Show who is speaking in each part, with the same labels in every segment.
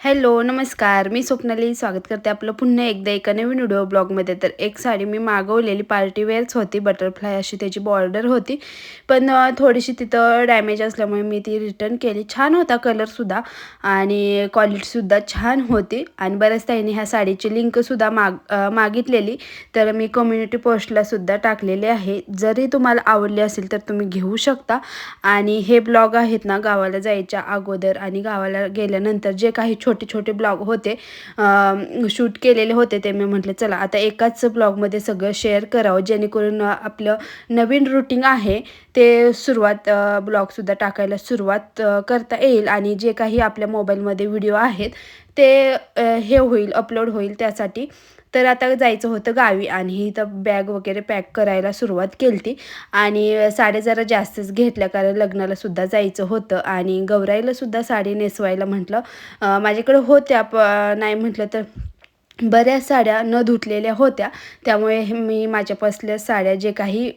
Speaker 1: Hello नमस्कार. मी स्वप्नाली. स्वागत करते आपलं पुन्हा एकदा एका नवीन व्हिडिओ ब्लॉगमध्ये. तर एक साडी मी मागवलेली. पार्टीवेअर्स होती बटरफ्लाय अशी त्याची बॉर्डर होती. पण थोडीशी तिथं डॅमेज असल्यामुळे मी ती रिटर्न केली. छान होता कलरसुद्धा आणि क्वालिटीसुद्धा छान होती. आणि बऱ्याच ताईने ह्या साडीची लिंकसुद्धा माग मागितलेली. तर मी कम्युनिटी पोस्टलासुद्धा टाकलेले आहे. जरी तुम्हाला आवडली असेल तर तुम्ही घेऊ शकता. आणि हे ब्लॉग आहेत ना गावाला जायच्या अगोदर आणि गावाला गेल्यानंतर जे काही छोटे छोटे ब्लॉग होते शूट केलेले होते ते मी म्हटलं चला आता एकाच ब्लॉगमध्ये सगळं शेअर करावं जेणेकरून आपलं नवीन रुटीन आहे ते सुरुवात ब्लॉगसुद्धा टाकायला सुरुवात करता येईल आणि जे काही आपल्या मोबाईलमध्ये व्हिडिओ आहेत ते हे होईल अपलोड होईल त्यासाठी. तर आता जायचं होतं गावी आणि इथं बॅग वगैरे पॅक करायला सुरुवात केली ती आणि साड्या जरा जास्तच घेतल्या कारण लग्नालासुद्धा जायचं होतं. आणि गौराईलासुद्धा साडी नेसवायला म्हटलं. माझ्याकडे होत्या प नाही म्हटलं तर बऱ्याच साड्या न धुतलेल्या होत्या. त्यामुळे मी माझ्यापासल्या साड्या जे काही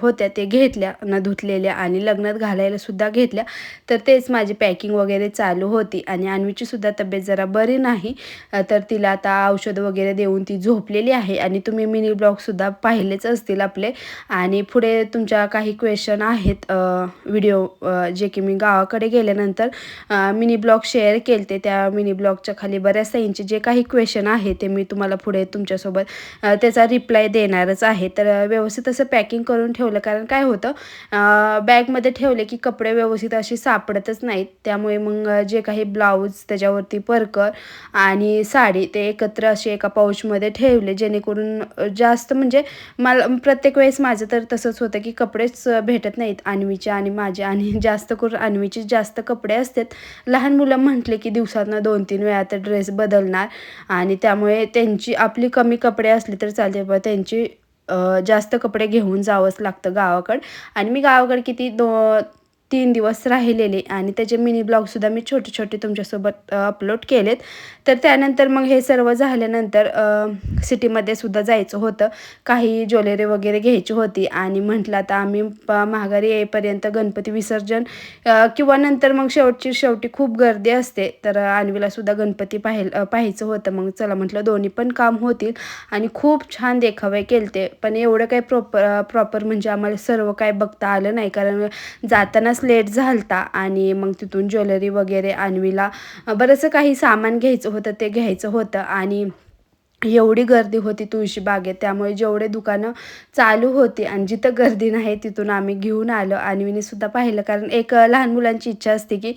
Speaker 1: होत्या ते घेतल्या न धुतलेल्या आणि लग्नात घालायला सुद्धा घेतल्या. तर तेच माझी पॅकिंग वगैरे चालू होती आणि अन्वीची सुद्धा तब्येत जरा बरी नाही. तर तिला आता औषध वगैरे देऊन ती झोपलेली आहे आणि तुम्ही मिनी ब्लॉगसुद्धा पाहिलेच असतील आपले. आणि पुढे तुमच्या काही क्वेश्चन आहेत व्हिडिओ जे की मी गावाकडे गेल्यानंतर मिनी ब्लॉग शेअर केले त्या मिनी ब्लॉगच्या खाली बऱ्याच साईंचे जे काही क्वेश्चन आहेत ते मी तुम्हाला पुढे तुमच्यासोबत त्याचा रिप्लाय देणारच आहे. तर व्यवस्थित असं पॅकिंग करून ठेवलं. कारण काय होतं बॅगमध्ये ठेवले की कपडे व्यवस्थित असे सापडतच नाहीत. त्यामुळे मग जे काही ब्लाऊज त्याच्यावरती परकर आणि साडी ते एकत्र असे एका पाऊचमध्ये ठेवले. जेणेकरून जास्त म्हणजे मला प्रत्येक वेळेस माझं तर तसंच होतं की कपडेच भेटत नाहीत अन्वीचे आणि माझे. आणि जास्त करून अन्वीचे जास्त कपडे असतात. लहान मुलं म्हटले की दिवसातनं दोन तीन वेळा तर ड्रेस बदलणार. आणि त्यामुळे त्यांची आपली कमी कपडे असले तर चालते पण त्यांची जास्त कपडे घेऊन जावंच लागतं गावाकडं. आणि मी गावाकडं किती दो तीन दिवस राहिलेले आणि त्याचे मिनी ब्लॉगसुद्धा मी छोटे छोटे तुमच्यासोबत अपलोड केलेत. तर त्यानंतर मग हे सर्व झाल्यानंतर सिटीमध्ये सुद्धा जायचं होतं. काही ज्वेलरी वगैरे घ्यायची होती आणि म्हटलं आता आम्ही प माघारी येईपर्यंत गणपती विसर्जन किंवा नंतर मग शेवटची शेवटी खूप गर्दी असते. तर आणवीलासुद्धा गणपती पाहायला पाहायचं होतं. मग चला म्हटलं दोन्ही पण काम होतील आणि खूप छान देखावे केलते. पण एवढं काही प्रॉपर प्रॉपर म्हणजे आम्हाला सर्व काय बघता आलं नाही. कारण जातानाच लेट झालता आणि मग तिथून ज्वेलरी वगैरे आणवीला बरंचसं काही सामान घ्यायचं होतं ते घ्यायचं होतं आणि एवढी गर्दी होती तुळशी बागेत त्यामुळे जेवढे दुकानं चालू होती आणि जिथं गर्दी नाही तिथून आम्ही घेऊन आलो आणि मी सुद्धा पाहिलं. कारण एक लहान मुलांची इच्छा असते की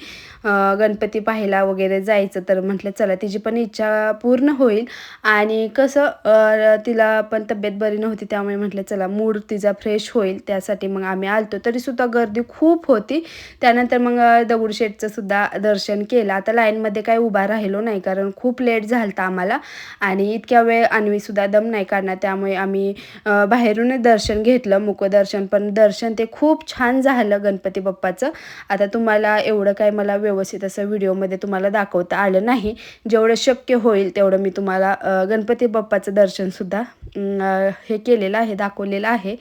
Speaker 1: गणपती पाहायला वगैरे जायचं तर म्हटलं चला तिची पण इच्छा पूर्ण होईल. आणि कसं तिला पण तब्येत बरी नव्हती त्यामुळे म्हटलं चला मूड तिचा फ्रेश होईल त्यासाठी मग आम्ही आलतो. तरीसुद्धा गर्दी खूप होती. त्यानंतर मग दगडूशेठचं सुद्धा दर्शन केलं. आता लाईनमध्ये काय उभा राहिलो नाही कारण खूप लेट झालं आम्हाला. आणि इतक्या वेळ अन्वीसुद्धा दम नाही काढणार. त्यामुळे आम्ही बाहेरूनच दर्शन घेतलं मुकदर्शन पण दर्शन ते खूप छान झालं गणपती बाप्पाचं. आता तुम्हाला एवढं काय मला व्यवस्थित असं व्हिडिओमध्ये तुम्हाला दाखवता आलं नाही. जेवढं शक्य होईल तेवढं मी तुम्हाला गणपती बाप्पाचं दर्शनसुद्धा हे केलेलं आहे दाखवलेलं आहे.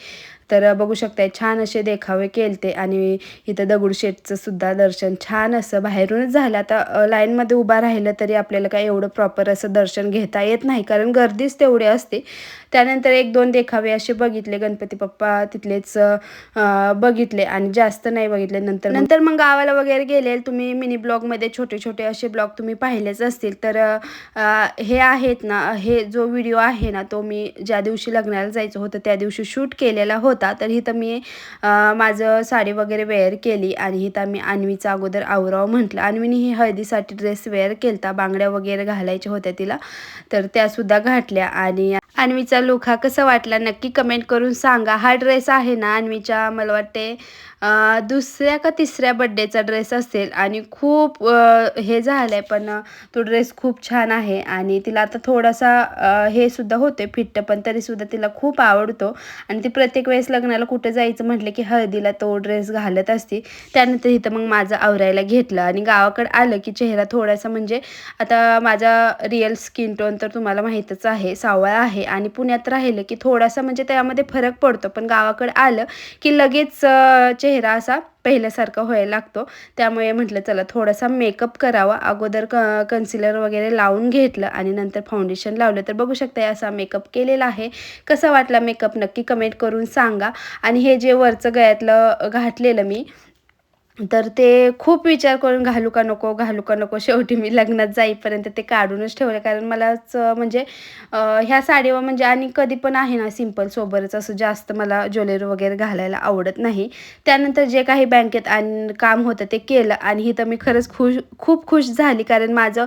Speaker 1: तर बघू शकताय छान असे देखावे केलते आणि इथं दगडूशेठचं सुद्धा दर्शन छान असं बाहेरूनच झालं. आता लाईनमध्ये उभा राहिलं तरी आपल्याला काय एवढं प्रॉपर असं दर्शन घेता येत नाही कारण गर्दीच तेवढी असते. त्यानंतर एक दोन देखावे असे बघितले गणपती बाप्पा तिथलेच बघितले आणि जास्त नाही बघितले. नंतर नंतर मग गावाला वगैरे गेले. तुम्ही मिनी ब्लॉगमध्ये छोटे छोटे असे ब्लॉग तुम्ही पाहिलेच असतील. तर हे आहेत ना हे जो व्हिडिओ आहे ना तो मी ज्या दिवशी लग्नाला जायचं होतं त्या दिवशी शूट केलेला होता. तर इथं मी माझं साडी वगैरे वेअर केली आणि इथं मी अन्वीचा अगोदर आवरावं म्हटलं. अन्वीने ही हळदीसाठी ड्रेस वेअर केलता. बांगड्या वगैरे घालायच्या होत्या तिला. तर त्यासुद्धा घातल्या आणि अन्वीचा लुक हा कसा वाटला नक्की कमेंट करून सांगा. हा ड्रेस आहे ना अन्वीच्या मला वाटते दुसऱ्या का तिसऱ्या बड्डेचा ड्रेस असेल आणि खूप हे झालं आहे पण तो ड्रेस खूप छान आहे आणि तिला आता थोडासा हे सुद्धा होते फिट्ट पण तरीसुद्धा तिला खूप आवडतो. आणि ती प्रत्येक वेळेस लग्नाला कुठं जायचं म्हटलं की हळदीला तो ड्रेस घालत असते. त्यानंतर इथं मग माझं आवरायला घेतलं आणि गावाकडे आलं की चेहरा थोडासा म्हणजे आता माझा रिअल स्किन टोन तर तुम्हाला माहीतच आहे सावळा आहे आणि पुण्यात राहिलं की थोडासा म्हणजे त्यामध्ये फरक पडतो. पण गावाकडे आलं की लगेच अ, चेहरा असा पहिल्यासारखा व्हायला लागतो. त्यामुळे म्हटलं चला थोडासा मेकअप करावा. अगोदर क कन्सिलर वगैरे लावून घेतलं आणि नंतर फाउंडेशन लावलं. तर बघू शकता असा मेकअप केलेला आहे. कसा वाटला मेकअप नक्की कमेंट करून सांगा. आणि हे जे वरचं गळ्यातलं घातलेलं मी तर ते खूप विचार करून घालू का नको घालू का नको शेवटी मी लग्नात जाईपर्यंत ते काढूनच ठेवलं. कारण मलाच म्हणजे ह्या साडीवर म्हणजे आणि कधी पण आहे ना सिंपल सोबतच असं जास्त मला ज्वेलरी वगैरे घालायला आवडत नाही. त्यानंतर जे काही बँकेत आणि काम होतं ते केलं आणि इथं मी खरंच खुश खूप खुश झाली. कारण माझं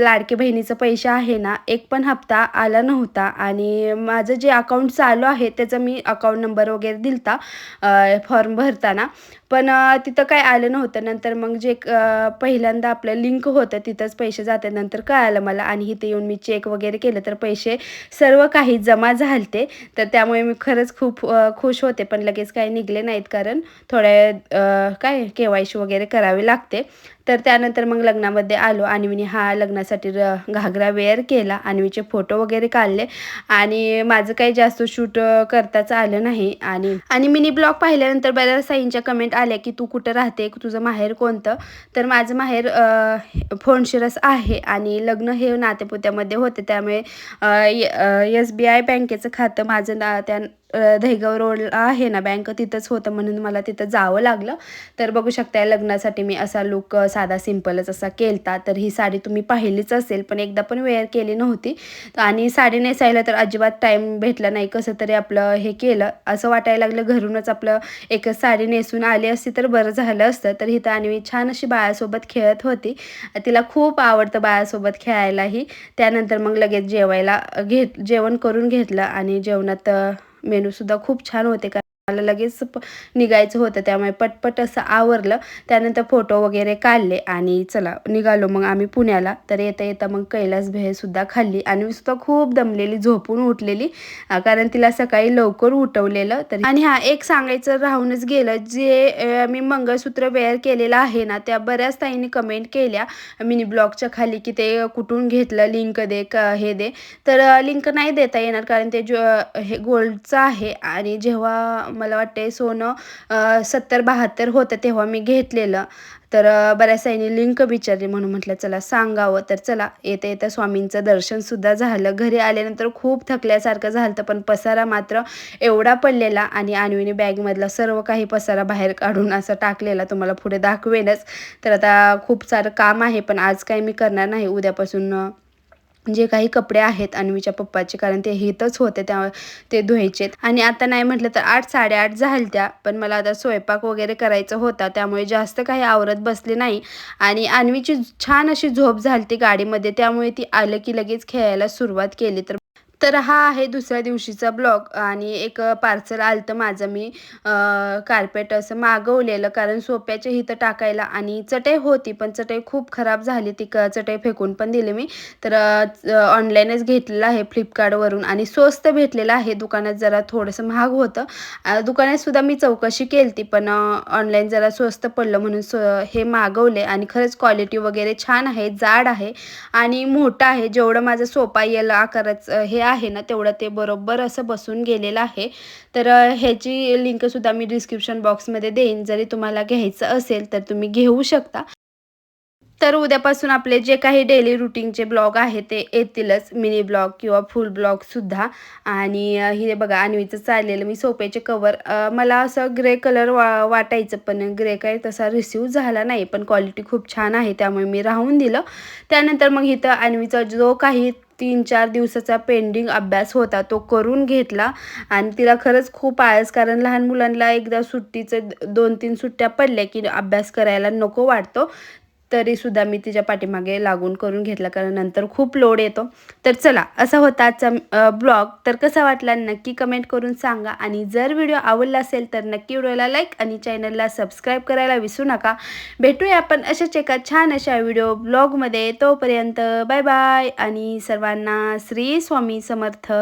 Speaker 1: लाडके बहिणीचं पैसे आहे ना एक पण हप्ता आला नव्हता आणि माझं जे अकाउंट चालू आहे त्याचं मी अकाउंट नंबर वगैरे दिलता फॉर्म भरताना. पण तिथं काय आलं नव्हतं. नंतर मग जे पहिल्यांदा आपलं लिंक होतं तिथंच पैसे जाते. नंतर कळालं मला. आणि इथे येऊन मी चेक वगैरे केलं तर पैसे सर्व काही जमा झालते. तर त्यामुळे मी खरंच खूप खुश होते. पण लगेच काही निघले नाहीत. कारण थोड्या काय के वाय सी वगैरे करावी लागते. तर त्यानंतर मग लग्नामध्ये आलो. आणि मी हा लग्नासाठी घागरा वेअर केला. आणि मीचे फोटो वगैरे काढले. आणि माझं काही जास्त शूट करताच आलं नाही. आणि आणि मिनी ब्लॉग पाहिल्यानंतर बऱ्याच साईंच्या कमेंट आल्या की तू कुठं राहते? तुझं माहेर कोणतं? तर माझं माहेर फोनशिरस आहे. आणि लग्न हे नातेपुत्यामध्ये होते. त्यामुळे एस बी आय बँकेचं खातं माझं ना त्या दहीगाव रोडला आहे ना बँक तिथंच होतं म्हणून मला तिथं जावं लागलं. तर बघू शकता लग्नासाठी मी असा लुक साधा सिंपलच असा केलता तर ही साडी तुम्ही पाहिलीच असेल पण एकदा पण वेअर केली नव्हती. आणि साडी नेसायला तर अजिबात टाईम भेटला नाही कसं तरी आपलं हे केलं. असं वाटायला लागलं घरूनच आपलं एकच साडी नेसून आली असती तर बरं झालं असतं. तर हिथं आणि मी छान अशी बाळासोबत खेळत होती. तिला खूप आवडतं बाळासोबत खेळायलाही. त्यानंतर मग लगेच जेवायला घेत जेवण करून घेतलं आणि जेवणात मेनूसुद्धा खूप छान होते. का मला लगेच निघायचं होतं. त्यामुळे पटपट असं आवरलं. त्यानंतर फोटो वगैरे काढले आणि चला निघालो मग आम्ही पुण्याला. तर येता येता मग कैलास सुद्धा खाल्ली आणि मी सुद्धा खूप दमलेली झोपून उठलेली. कारण तिला सकाळी लवकर उठवलेलं. तर आणि हा एक सांगायचं राहूनच गेलं. जे मी मंगळसूत्र वेअर केलेलं आहे ना त्या बऱ्याच ताईंनी कमेंट केल्या. मिनी ब्लॉगच्या खाली की ते कुठून घेतलं लिंक दे क हे दे. तर लिंक नाही देता येणार कारण ते जो हे गोल्डचं आहे. आणि जेव्हा मला वाटते सोनं सत्तर बहात्तर होतं तेव्हा मी घेतलेलं. तर बऱ्याच साईने लिंक विचारली म्हणून म्हटलं चला सांगावं. तर चला येता येता स्वामींचं दर्शनसुद्धा झालं. घरी आल्यानंतर खूप थकल्यासारखं झालं पण पसारा मात्र एवढा पडलेला आणि आणवीने बॅगमधला सर्व काही पसारा बाहेर काढून असं टाकलेला. तुम्हाला पुढे दाखवेनच. तर आता खूप सारं काम आहे पण आज काही मी करणार नाही. उद्यापासून जे काही कपडे आहेत अन्वीच्या पप्पाचे कारण ते हितच होते त्या ते धुवायचेत आणि आता नाही म्हटलं तर आठ साडेआठ झाल त्या पण मला आता स्वयंपाक वगैरे करायचा होता त्यामुळे जास्त काही आवरत बसले नाही. आणि अन्वीची छान अशी झोप झाली गाडीमध्ये त्यामुळे ती आलं की लगेच खेळायला सुरुवात केली. तर तर हा आहे दुसऱ्या दिवशीचा ब्लॉग. आणि एक पार्सल आलं तर माझं. मी कार्पेट असं मागवलेलं. कारण सोप्याच्या इथं टाकायला आणि चटई होती पण चटई खूप खराब झाली. ती क चटई फेकून पण दिली मी. तर ऑनलाईनच घेतलेलं आहे फ्लिपकार्टवरून आणि स्वस्त भेटलेलं आहे. दुकानात जरा थोडंसं महाग होतं. दुकानातसुद्धा मी चौकशी केली ती पण ऑनलाईन जरा स्वस्त पडलं म्हणून स्व हे मागवले. आणि खरंच क्वालिटी वगैरे छान आहे जाड आहे आणि मोठं आहे. जेवढं माझं सोपा येईल आकाराचं हे आहे ना तेवढं ते बरोबर असं बसून गेलेलं आहे. तर ह्याची लिंकसुद्धा मी डिस्क्रिप्शन बॉक्समध्ये देईन. जरी तुम्हाला घ्यायचं असेल तर तुम्ही घेऊ शकता. तर उद्यापासून आपले जे काही डेली रुटीनचे ब्लॉग आहे ते येतीलच. मिनी ब्लॉग किंवा फुल ब्लॉगसुद्धा आणि हे बघा अन्वीचं चाललेलं मी सोप्याचे कवर मला असं ग्रे कलर वा वाटायचं पण. ग्रे काही तसा रिसिव्ह झाला नाही पण क्वालिटी खूप छान आहे त्यामुळे मी राहून दिलं. त्यानंतर मग इथं अन्वीचा जो काही तीन चार दिवसाचा पेंडिंग अभ्यास होता तो करून घेतला. आणि तिला खरंच खूप आळस कारण लहान मुलांना एकदा सुट्टीचं दोन तीन सुट्ट्या पडल्या की अभ्यास करायला नको वाटतो. तरीसुद्धा मी तिच्या पाठीमागे लागून करून घेतला कारण नंतर खूप लोड येतो. तर चला असा होता आजचा ब्लॉग. तर कसा वाटला नक्की कमेंट करून सांगा. आणि जर व्हिडिओ आवडला असेल तर नक्की व्हिडिओला लाईक आणि चॅनलला सबस्क्राईब करायला विसरू नका. भेटूया आपण अशाच एका छान अशा व्हिडिओ ब्लॉगमध्ये. तोपर्यंत बाय बाय आणि सर्वांना श्री स्वामी समर्थ.